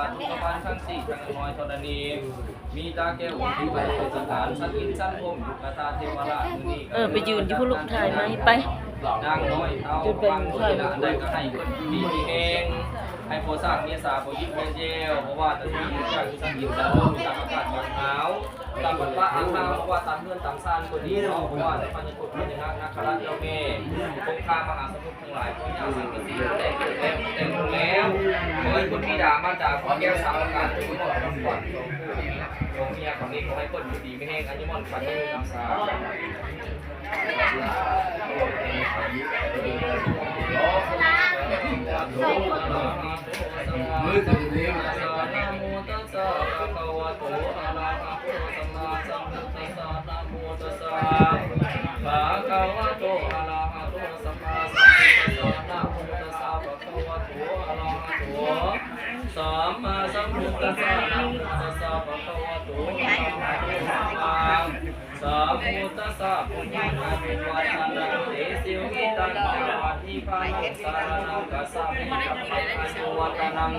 าทุกวันทั้งน้อยเท่านี้มีตาแก้วที่ไปสถานชั้นอินชั้นพมยู่กตาเทวราชมือนี้เออไปยืนอยู่พุ่นลูกถ่ายมาให้ไปนางน้อยเท่าบางคนนะได้ก็ให้คนดีที่เองให้โพสร้างเมียสาโพยิบเจลเพราะว่าตอนนี้จากที่สังยิวแล้วจากอากาศบางหนาวตามบทว่าอาคาเพราะว่าตามเพื่อนตามซานคนนี้เพราะว่าในพันธุ์กฎพันธุ์นักนักคราชเจ้าแม่คงคามหาสมุทรทั้งหลายพวกยาสังกสีแต่งแต่งแต่งแล้วขอให้ คุณพี่ดามาจากขอแก้วสาวกาศทุกคนทุกคนของเมียของนี้ขอให้คนดีไม่แห้งอันนี้มันฝันยืนน้ำสามือถือนี้นะโมตัสสะภะคะวะโต สัมมาสัมพุทธัสสะนะโมตัสสะภะคะวะโตอะระหะโตสัมมาสัมพุทธัสสะปุญญาเววัตนังเตสิวิตังจวัตถิปานังสารนังกัสสะมิกัปปะอายุวัตนัง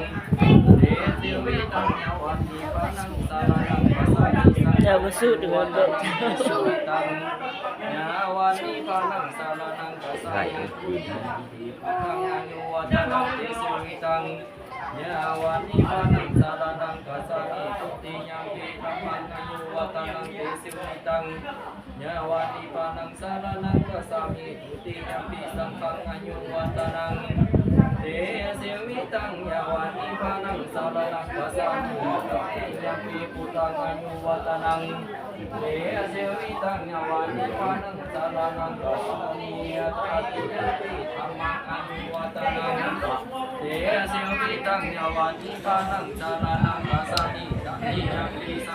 เตสิวิตังจวัตถิปานังสารนังกัสสะมิสังเดี๋ยวมาสู้ดูมันเด้อสุตังยาวันนิพานังสารนังกัสสะมิปุญญาเววัตายุวัตนังเตสิวิตัง ยาวันนิพานังสารนังกัสสะมิตุติยังปิธัมมังอายุวัตนังเตสิวิตังยาวานิปานังสารนังกัสสามิทุติยมปิสังฆังอายุวัตนังเตเสวิตังยาวานิปานังสารนังกัสสามิทุติยมปิปุตังอายุวัตนังเตเสวิตังยาวานิปานังสารนังกัสสามิทุติยมปิธรร เตเสวิตังยาวานิปานังจารานังกัสสามิทุติยมปิสั